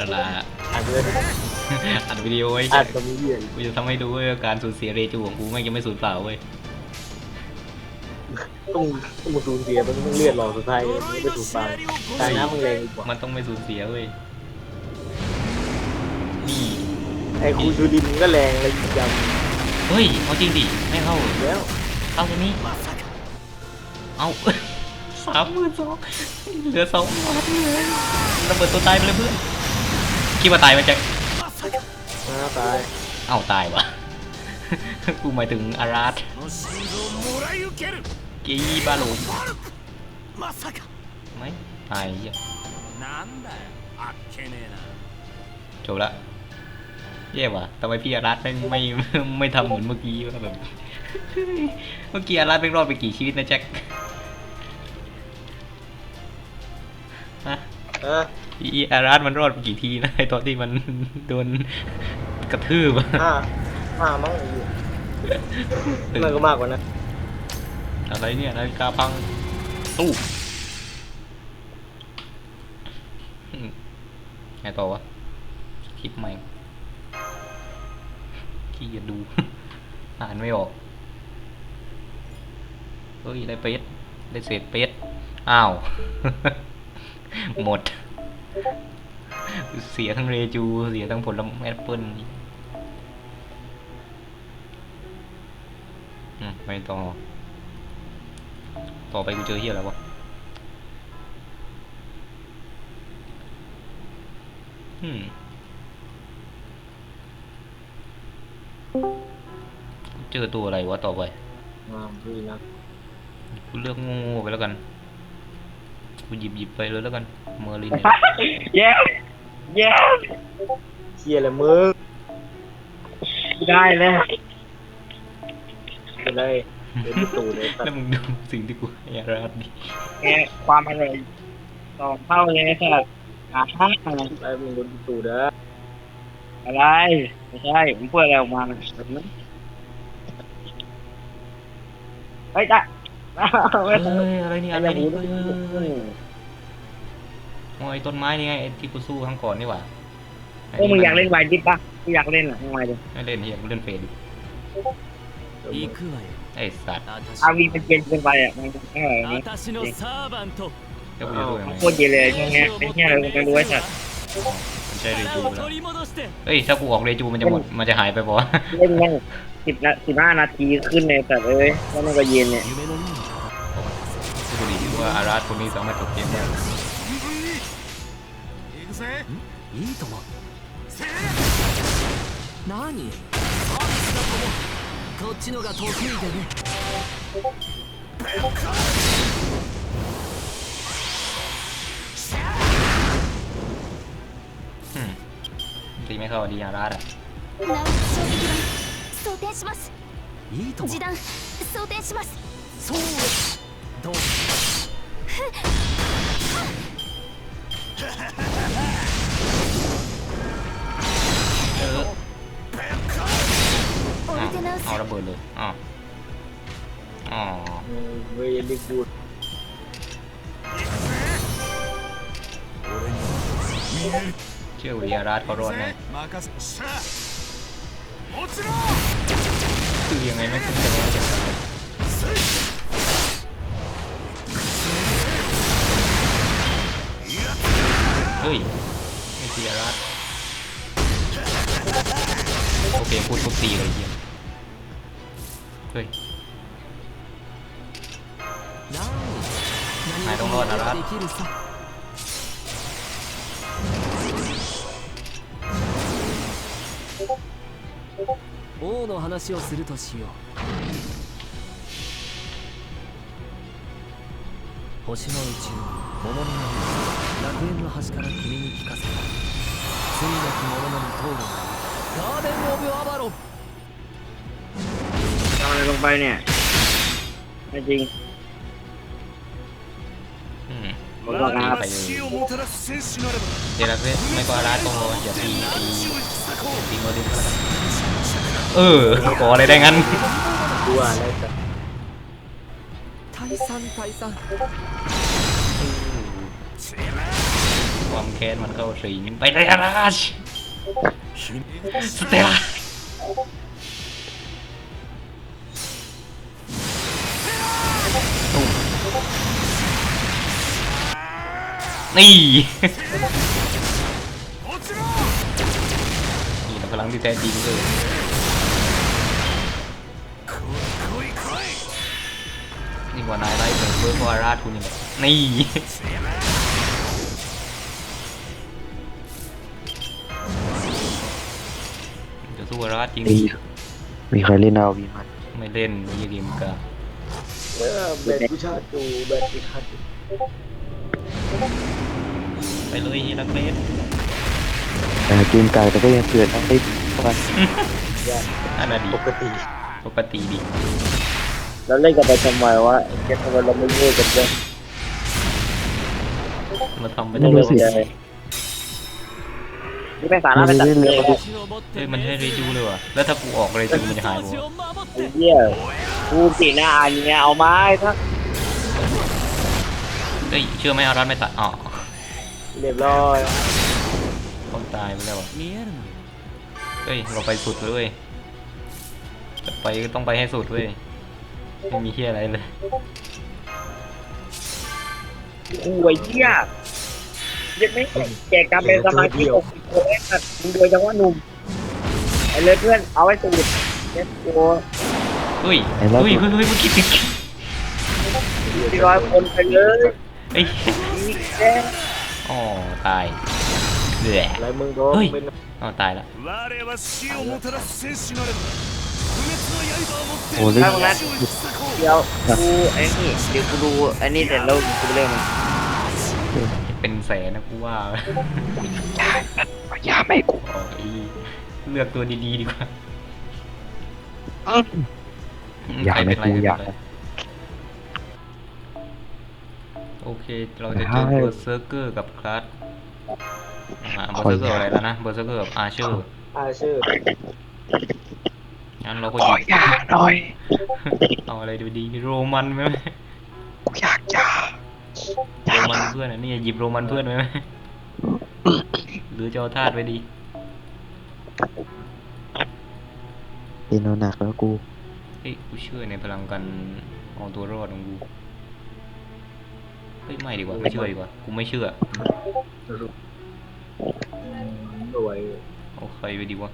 ตลาอัดเลยอัดวิดีโอไว้อัดกับมีเหี้ยกูจะทำให้ดูเว้ยว่าการสูญเสียเรจูของกูไม่งยังไม่สูญเปล่าเว้ยต้องต้องสูญเสียมันต้องเลือดหลอดสุดท้ายมันไม่ถูกฟังตายน้ำมึงแรงดีกว่ามันต้องไม่สูญเสียเว้ยนี่ไอ้คูชูดินมันก็แรงเลยจเฮ้ยเอาจริงดิไม่เข้าำแล้วเข้าตรงนี้เอาสามหมื่นสองเหลือสองพันเลยระเบิดตัวตายไปเลยเพื่อน คิดว่าตายไหมแจ็คอ่ตายเอ้าตายวะ กูหมายถึงอารัตกยีบาลูไม่ตายเะยจบละแย่ว่ะทำไมพี่อารัตไม่ไม่ไม่ทำเหมือนเมื่อกี้วะแบบ เมื่อกี้อารัตแม่งรอดไปกี่ชีวิตนะแจ็คฮะ เออ อีอารัตมันรอดไปกี่ทีนะไอตอนที่มันโดนกระทืบอะห้าห้ามั้งไอ้เหี้ยมันก็มากกว่านั้นอะไรเนี่ยนาฬิกาพังตู้อืมไงต่อวะคลิปใหม่ขี้จะดู อ่านไม่ออก เฮ้ย ได้เป็ดได้เศษเป็ดอ้าว หมด เสียทั้งเรจู เสียทั้งผลไม้แอปเปิ้ลอืมไปต่อ ต่อไปกูเจอเฮียอะไรวะอืมกูเจอตัวอะไรวะต่อไปอ่าดีนะกูเลือกโง่ๆไปแล้วกัน กูหยิบหยิบไปเลยแล้วกันเมอร์ลินเนี่ยเย้เย้เชียร์เลยมึงได้เลยเป็นไรเดินตูเลยตัดแล้วมึงดูสิ่งที่กูให้อาราดดิแกความอร่อยสองเท่าเลยสัตว์อ่าฮะไอ้มึงโดนตูเด้ออะไรไม่ใช่ผมเปิดอะไรออกมาแบบนั้นเฮ้ยจ้ะ เฮ้ยอะไรนี่อะไรนี่เฮ้ยเฮ้ยเฮ้ยโอ้ยต้นไม้นี่ไงไอ้ที่กูสู้ครั้งก่อนนี่หว่า พวกมึงอยากเล่นวายดิปปะกูอยากเล่นเหรอทำไมดิ ไม่เล่นเฮียกูเล่นเฟซ 行くわよ ไอ้สัตว์ อาวีมันเย็นเกินไปอ่ะมันไม่ไหวนี่ 私のサーバント เดี๋ยวกูจะดูยังไง โคตรเย็นเลยช่วงเนี้ยไม่ใช่อะไรกูไม่รู้ไอ้สัตว์ มันใช่เร 力 จู を แล้ว 取り戻して เฮ้ยถ้ากูออกเรจูมันจะหมดมันจะหายไปปะวะ เล่นแม่ง สิบนาสิบห้านาทีขึ้นเลยแต่เอ้ยแล้วมันก็เย็นเนี่ย 夢のように กูดีว่าอาราธคนนี้สามารถจบเกมได้ 行くぜいいともせー何サービスだともこっちのが得意でね อืมตีไม่เข้าดีอาราธอ่ะ ナウ衝撃弾 装填しますいいとも示弾装填しますそうどう เออ 置 อ้าวย て直す เอาระเบิดเลยอ้าวอ๋อ เว้ยลิกูด เชื่อวิอาราธเขารอดแน่ 任せしゃもちろん คือยังไงไม่คุ้มใจว่จะเฮ้ยไม่เสียรัดโอเคพูดพูดตีเลยเยี่ยเฮ้ยหายต้องรอดนะรัดโอ้ 王の話をするとしよう星の宇宙桃の波楽園の端から君に聞かせた罪なき者のに通るがいいガーデン・オブ・アバロン ทำอะไรลงไปเนี่ยไม่จริง อืม ผมบอกนะ ไปเลย をもたらす戦士なれば เดี๋ยวเราไม่ไม่ก็อาราธก็อย่าตีตี 死を引き裂こう ตีโมเดลก็แล้วกัน เออขออะไรได้งั้นกลัวอะไรกันไทซันไทซันความแค้นมันเข้าสีไปเลยราชสเตล่านี่นี่เรากำลังที่แท้จริงเลย นี่กว่านายไล่เบิร์เบิร์กอาราชคุณนี่แหละนี่จะสู้อาราชจริง มีมีใครเล่นเอาวีมันไม่เล่นยี่เกมกาเออแบนกูชาติดูแบนกูชาติดูไปเลยฮีรักเลสแต่เกมกายแต่ก็ยังเตือนต้องได้ทุกวันอันน่ะดีปกติ ปกติดี เราเล่นกันไปทำไมวะเกมแกทำไมเราไม่รู้กันเลยมาทำไปไม่ได้รู้เยเนี่เป็นสาระเป็นตัดเลเฮ้ยมันให้รีดูเลยวะแล้วถ้ากูออกอะไรีจูมันจะหายหมดไอ้เหี้ยกูสีหน้าอันเนี้ยเอาไม้ทักเฮ้ยเชื่อไหมเอารัดไม่ตัดอ๋อเรียบร้อยคนตายไปแล้วอะเฮ้ยเราไปสุดเลยจะไปก็ต้องไปให้สุดเว้ย ไม่มีเฮียอะไรเลยกูไอ้เหี้ยยังไม่แกกลับเป็นสมาชิกหกสิบคนไอ้สัตว์มึงรวยจังวะหนุ่มไปเลยเพื่อนเอาไว้สูดเน็ตโกเฮ้ยเฮ้ยเฮ้ยเฮ้ยเมื่อกี้ติดสี่ร้อยคนไปเลยเอ้ยนี่แกอ๋อตายเบื่ออะไรมึงโดนเฮ้ยเป็นอ๋อตายละ โอ้เล่นถ้าตรงนั้นเดี๋ยวกูไอ้นี่เดี๋ยวกูดูไอ้นี่เสร็จแล้วกูเล่นมันเป็นแสนนะกูว่าอย่าไม่กูอ๋อไอ้เลือกตัวดีๆดีกว่าอย่าใครไม่เป็นไรกูใครอย่าเป็นไรโอเค เราจะเจอให้เบอร์เซอร์เกอร์กับคลาสอ่าเบอร์เซอร์เกอร์อะไรแล้วนะ เบอร์เซอร์เกอร์กับอาร์เชอร์อาชื่อ งั้นเราก็ขหอยิบอย่าหน่อยเอาอะไรดูดีโรมันไหมกูอยากอย่าอโรย่ามันเพื่อนอะนี่หยิบโรมันเพื่อนไหมหรือจะเอาธาตุไว้ดีเป็นเอาหนักแล้วกูเฮ้ยกูเชื่อในพลังกันเอาตัวรอดของกูเฮ้ยไม่ดีกว่าไม่เชื่อดีกว่ากูไม่เชื่อรวยเอาใครไปดีวะ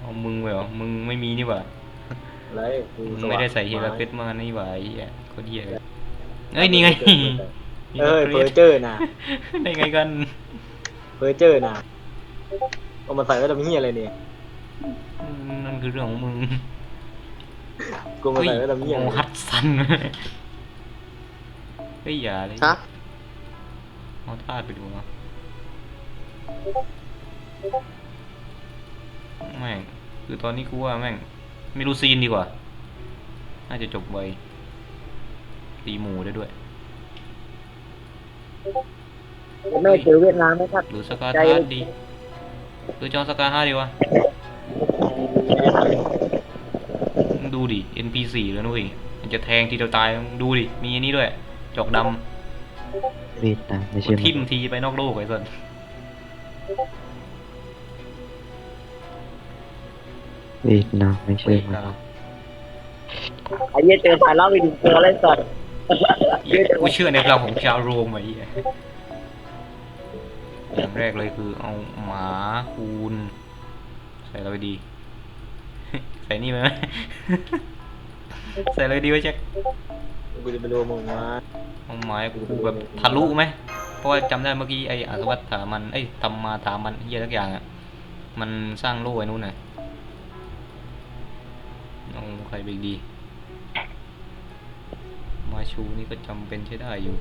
เอามึงไปเหรอมึงไม่มีนี่หว่าอะไรกูมึงไม่ได้ใส่เฮลาเฟสมานี่หว่าไอ้เหี้ยโคตรเหี้ยเลยเอ้ยนี่ไงเอ้ยเพอร์เจอร์นะได้ไงกันเพอร์เจอร์นะเอามาใส่ไว้ทำเหี้ยอะไรเนี่ยนั่นคือเรื่องของมึงกูมาเฮ้ยใส่ไว้ทำเหี้ยโออะไรฮัตซันเฮ้ยอย่าเลยฮะเอาธาตุไปดูเนาะ แม่งคือตอนนี้กูว่าแม่งไม่รู้ซีนดีกว่า น่าจะจบไวตีหมูได้ด้วยผมไม่เจอเวียดนามไหมครับหรือสกาใจธาตุดีหรือจอสกาห้าดีวะมึงดูดิ NPC แล้วนุ้ยมันจะแทงทีเดียวตายมึงดูดิ มีอันนี้ด้วย จอกดำเวียดนามไม่ใช่ทิ่มมันทีไปนอกโลกไอ้สัส เวียดนามไม่ใช่เฮ้ยมันดาวไอ้เหี้ยเจอสายเล่าไปดูเจออะไรสัตว์เหี้ยกูเชื่อในพลังของชาวโรมไอ้เหี้ยอย่างแรกเลยคือเอาหมาคูณใส่อะไรไปดี ใส่นี่ไหมใส่อะไรดีวะแจ็คกูจะไปดูมึงมาเอาไม้กูแบบทะลุไหมเพราะว่าจำได้เมื่อกี้ไอ้อาสวัตถามันไอ้ยทำมาถามันเฮียทุกอย่างอะมันสร้างโล่ไอ้นู่นน่ะ เอาใครไปดี มาชูนี่ก็จำเป็นใช้ได้อยู่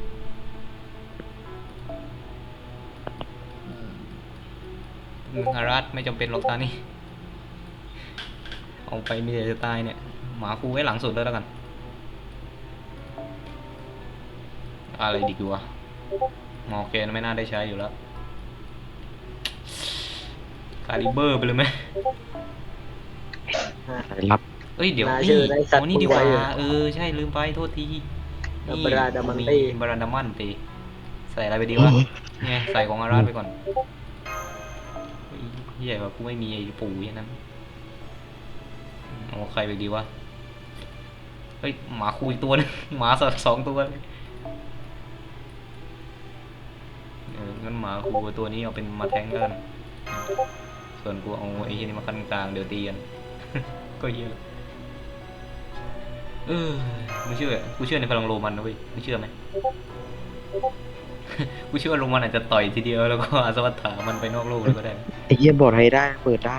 มึงฮารัสไม่จำเป็นหรอกตานี่เอาไปมีแต่จะตายเนี่ย หมาคูไว้หลังสุดเลยแล้วกัน อะไรดีกว่าหมอเคนไม่น่าได้ใช้อยู่แล้วคาลิเบอร์ไปเลยไหมสายลับ เอ้ยเดี๋ยวน่านี่เชื่อได้สัตว์โอ้นี่ดีกว่ามึงไว้เหรอเออใช่ลืมไปโทษทีบาราดามันเต้บาราดามันเตใส่อะไรไปดีวะเนี่ยใส่ของอาราธไปก่อนเฮ้ยเฮียว่ากูไม่มีไอ้ปู่อย่างนั้นเอาใครไปดีวะเฮ้ยหมาคุยตัวนึงหมาสัตว์สองตัวเลยเอองั้นหมาคูตัวนี้เอาเป็นมาแทงกันส่วนกูเอาไอ้ที่นี่มาขั้นกลางเดี๋ยวตีกัน ก็เยอะ เออไม่เชื่อกูเชื่อในพลังโรมันนะเว้ยไม่เชื่อไหมกูเชื่อว่าโรมันอาจจะต่อยทีเดียวแล้วก็อาสวัตถามันไปนอกโลกเลยก็ได้ ไอ้เหี้ยบอดให้ได้เปิดได้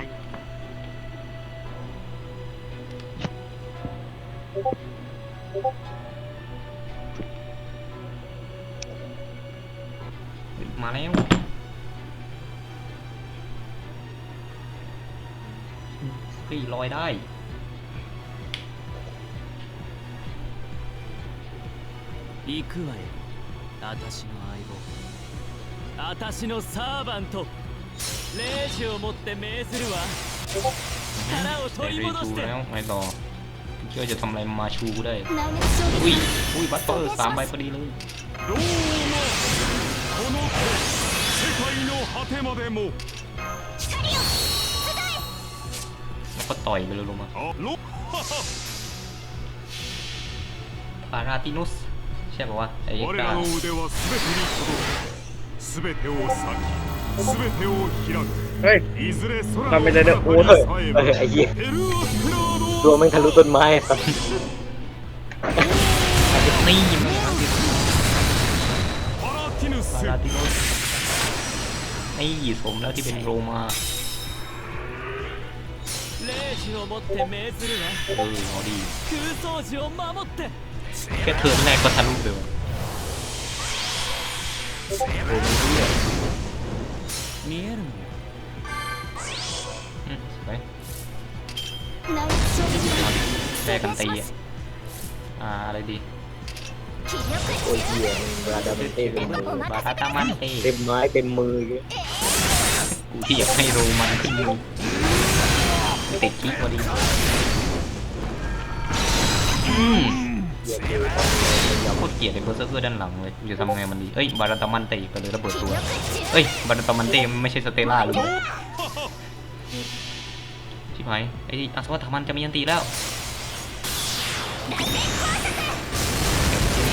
มาแล้วเฮ้ยลอยได้ 行くわよ私の相棒私のサーバント霊視を持って命ずるわ腹を ใส่ 取り เร 戻 ชู して แล้วไงต่อเชื่อจะทำอะไรมาชูได้ ナウネス衝 อุ้ย 撃 อุ้ยบัตเตอร์สามใบพอดีเลย どうもこの子世界の果てまでも แล้วก็ต่อยไปเลยลงมา あロ ปาราตินุส ใช่ป่าวะไอ้ยักก้าเฮ้ยทำไปเลยเด้อโอ้ยไอ้เหี้ยตัวมันทะลุต้นไม้ไอ้บนี่มัาราตินสไอ้สมแล้วที่เป็นโรมาเออเอดี แค่เทิร์นแรกก็ทะลุเลยวะโอ้ยเหี้ยมีเอร์ไปแรกกันตีอะอะไรดีโอ้ยเหี้ยบาดาเต็มมือบาดาตามันเต็มไม้เต็มมือกูที่อยากให้โรมันที่มือติดคิกพอดีอืม อย่าโคตรเกลียดเลยโคตรเซอร์ด้านหลังเลยอยู่ทำไงมันดีเอ้ยบารัตามันเตะไปเลยระเบิดตัวเอ้ยบารัตามันเตะไม่ใช่สเตล่าหรือชิบหายไอ้อาสวัตถมันจะมียันตีแล้ว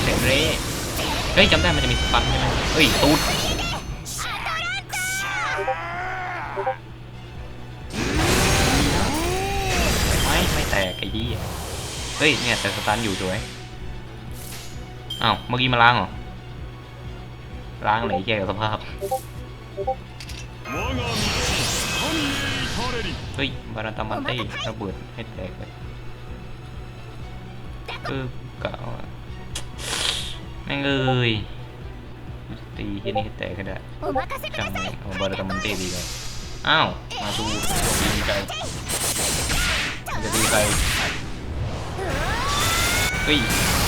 เซเร่เฮ้ยจำได้มันจะมีสปันใช่ไหมเอ้ยตูดไม่ไม่แตกไอ้ดีเฮ้ยเนี่ยแต่สตันอยู่ด้วย อ้าวเมื่อกี้มาล้างเหรอ ล้างอะไรแย่กับสภาพ เฮ้ย บาราตามันได้ระเบิดให้แตกเลยคือกะว่าแม่งเอ้ยตีที่นี่ให้แตกก็ได้จำไว้เอาบาราตามันได้ดีเลยอ้าว มาดูตีไกจะดีใจเฮ้ย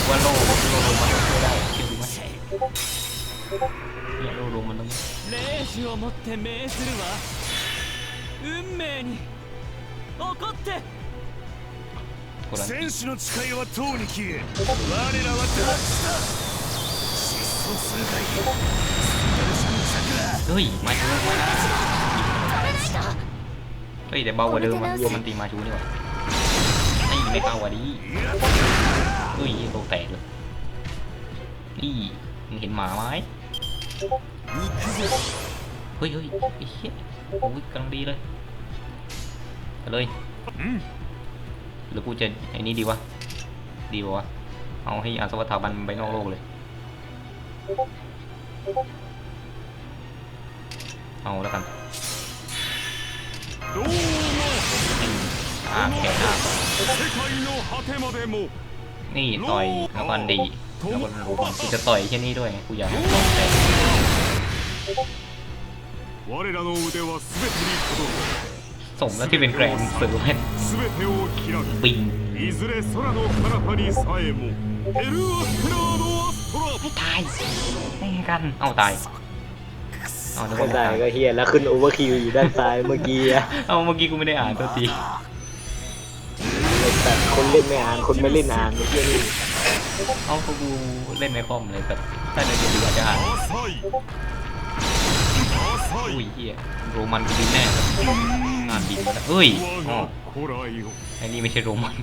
ว่าโลโลโลมันต้องช่วยได้เชื่อดีไหมเนี่ยโลโลมันต้อง 霊視を持って命ずるわ運命に怒って กดดัน 戦士の誓いはとうに消え我らは脱した失踪するがいいスペルシャンチャクラ เฮ้ย มาชูมานะเฮ้ยแต่เบากว่าเดิมอ่ะรวมมันตีมาชูนี่หว่าไอ้ไม่เข้ากว่าดี อุ้ยโลกแตกเลยนี่มึงเห็นหมาไหมเฮ้ยเฮ้ยไอ้เหี้ยโอ้ยกำลังดีเลยไปเลยหรือกูจะไอ้นี้ดีวะ ดีวะ เอาให้อาสวัสถาบันไปนอกโลกเลย เอาแล้วกันอาแกอา นี่ต่อยนครดีนครหลวงกูจะต่อยที่นี่ด้วยกูอยากลองใจสมแล้วที่เป็นแกรนด์เซอร์เว่นบินตายไม่กัน เอาตายเอาตายก็เฮียแล้วขึ้นโอเวอร์คิวอยู่ด้านซ้ายเมื่อกี้ เอาเมื่อกี้กูไม่ได้อ่านตัวที แต่คนเล่นไม่อ่านคนไม่เล่นอ่านไม่เชื่อนี่เอาก็กูเล่นในคอมเลยแบบถ้าเล่นดีกว่าจะอ่านอุ้ยเฮียโรมันกูดีแน่ครังานดีแล้เฮ้ยอ๋อไอ้นี่ไม่ใช่โรมัน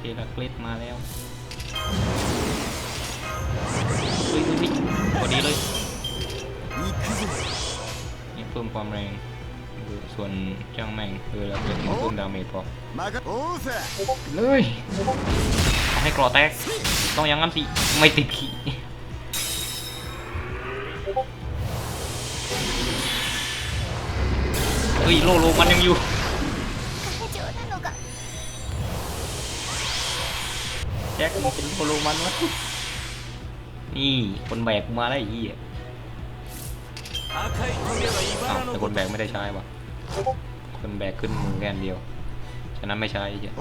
เฮราเกลสมาแล้วเฮ้ยเฮ้ยพอดีเลยนี่เพิ่มความแรง ส่วนจ้างแม่งคือเราเกิดเพิ่มดาเมจพอเลยเอให้กรอแตกต้องยังงั้นสิไม่ติดขี่เฮ้ยโลโลมันยังอยู่แจ็คมันเป็นโลโลมันวะนี่คนแบกมาได้ยี่อะแต่คนแบกไม่ได้ใช้ปะ คนแบกขึ้นมือแค่เดียว ฉะนั้นไม่ใช่เยอ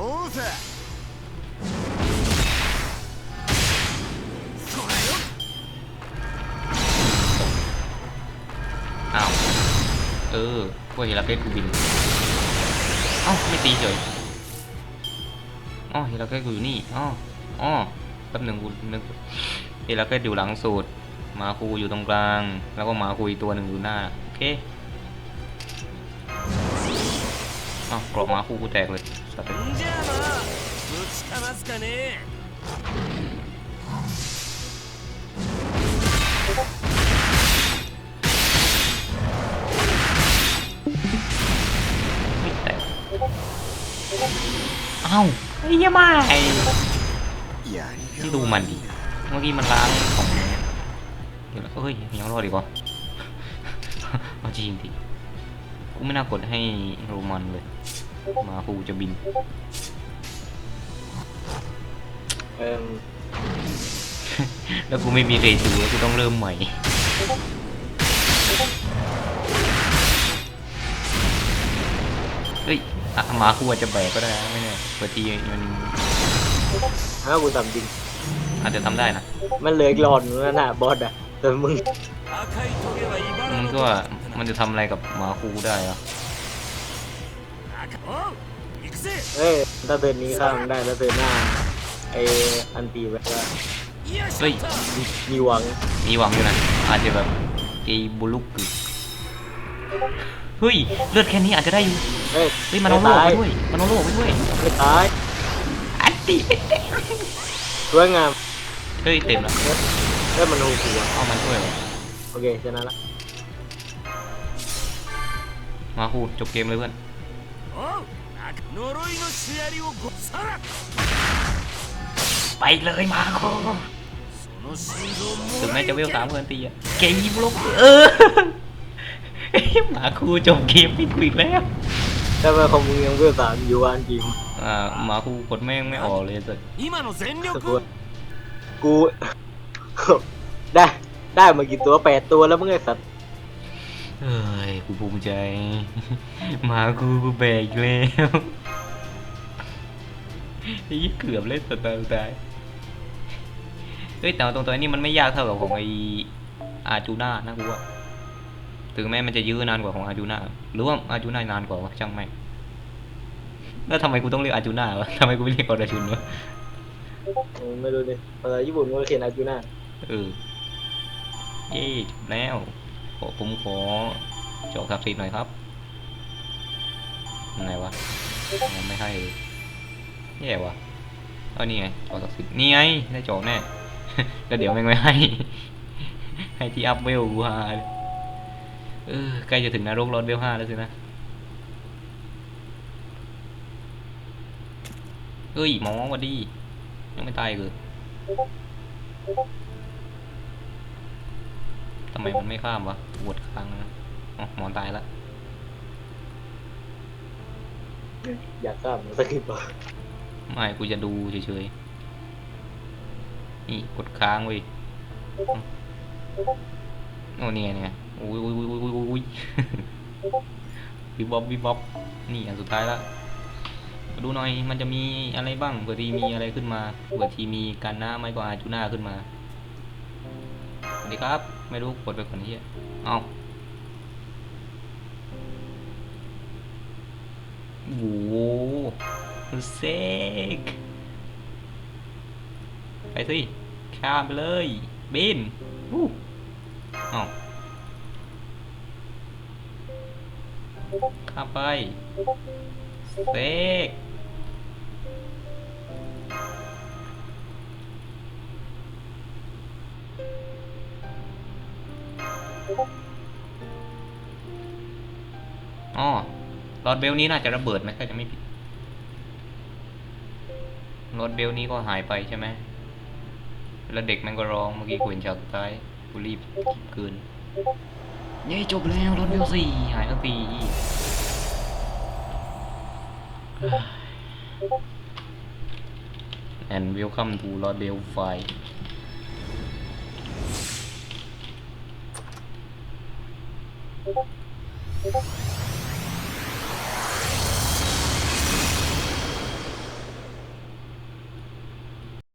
้าเออพวกเฮลาเพสกูบิน เอ้าไม่ตีเฉยอ๋อเฮลาเพสกูอยู่นี่อ๋ออ๋อแป๊บหนึ่งกูนึกเฮลาเพสอยู่หลังสูดมาคูอยู่ตรงกลาง แล้วก็มาคูอีตัวหนึ่งอยู่หน้า โอเค อ้าวกรอกมาคู่กูแตกเลยสัตว์เอ้าไอ้เหี้ยมาไอ้ที่ดูมันดิเมื่อกี้มันล้างของเดี๋ยวเอ้ยยังรอดดีกว่าเอาจริงดิ กูไม่น่ากดให้โรมันเลย มาคูจะบิน เอิ่มแล้วกูไม่มีเครซื้อกูต้องเริ่มใหม่เฮ้ยอะมาคูอาจจะแบกก็ได้ไม่แน่บางทีมันถ้ากูทำจริง อาจจะทำได้นะมันเลยหลอนแล้วนะบอสอะแต่มึงมึงก็ มันจะทำอะไรกับหมาคูได้อะเอ้ยถ้าเดินนี้ข้ามได้ถ้าเดินหน้าไออันตีแบบว่าเฮ้ย มีหวังมีหวังอยู่นะ อาจจะแบบกีบุลุกกึเฮ้ย เลือดแค่นี้อาจจะได้อยู่เฮ้ย มันเอาโล่ไปด้วย มันเอาโล่ไปด้วย ไม่ตายอันตีสวยงามเฮ้ย เต็มแล้วเอ้ยมันโหดหัวเอามันด้วยโอเคชนะละ มาคูจบเกมเลยเพื่อนไปเลยมาคูถึงแม้จะเวลสามเพื่อนตีอะเกมยิบลบเออมาคูจบเกมไม่คุยแล้วถ้ามาขอมมึงยังเวลสามอยู่อันจริงอ่ามาคูกดแม่งไม่ออกเลยสุดกูได้ได้มากี่ตัวแปดตัวแล้วมึงไอ้สัตว์ เอ้ยกูภูมิใจหมาคูกูแบกอีกแล้วไอ้ยี่เกือบเล่นสตาร์ตายเฮ้ยแต่เอาตรงตัวนี้มันไม่ยากเท่ากับของไออาจูน่านะกูว่าถึงแม้มันจะยื้อนานกว่าของอาจูน่าหรือว่าอาจูน่านานกว่าวะช่างแม่งแล้วทำไมกูต้องเรียกอาจูน่าวะทำไมกูไม่เรียกออราชุนวะอืมไม่รู้ดิภาษาญี่ปุ่นก็เขียนอาจูน่าเออเย่จบแล้ว ขอผมขอโจอกศักสิทธิ์หน่อยครับยังไงวะไม่ให้แย่วะเอานี่ไงจอกศักสิทธิ์นี่ไงได้จอกแน่แล้วเดี๋ยวแม่งไม่ให้ ให้ที่อัพเวลกูฮาเออใกล้จะถึงนรกรอดเวลห้าแล้วสินะเอ้ยหมอวัดดียังไม่ตายเลยำไมมันไม่ข้ามวะปวดคางนะอ๋อหมอนตายละอยากข้ามสักทีป่ะไม่กูจะดูเฉยๆ นี่กดค้างเว้ยโอ้นี่ไงนี่ไงอุ้ยอุ้ยอุ้ยอุ้ยอุ้ยอุ้ยวิบบ๊อบวิบบ๊อบนี่อันสุดท้ายละมาดูหน่อยมันจะมีอะไรบ้างเผื่อทีมีอะไรขึ้นมาเผื่อทีมีกันหน้าไม่ก็อาจูน่าขึ้นมาสวัสดีครับ ไม่รู้กดไปก่อนที่เอาโอ้โหเซกไปสิ ข้ามไปเลย บินวู้เอ้าข้ามไปเซก อ๋อหลอดเบลนี้น่าจะระเบิดไหมถ้าจะไม่ผิดหลอดเบลนี้ก็หายไปใช่ไหม แล้วเด็กมันก็ร้องเมื่อกี้กูเห็นฉากสุดท้ายกูรีบเกินเย้จบแล้วรถเบลสี่หายทั้งตีแอนเวลคัมทูรอดเบลไฟ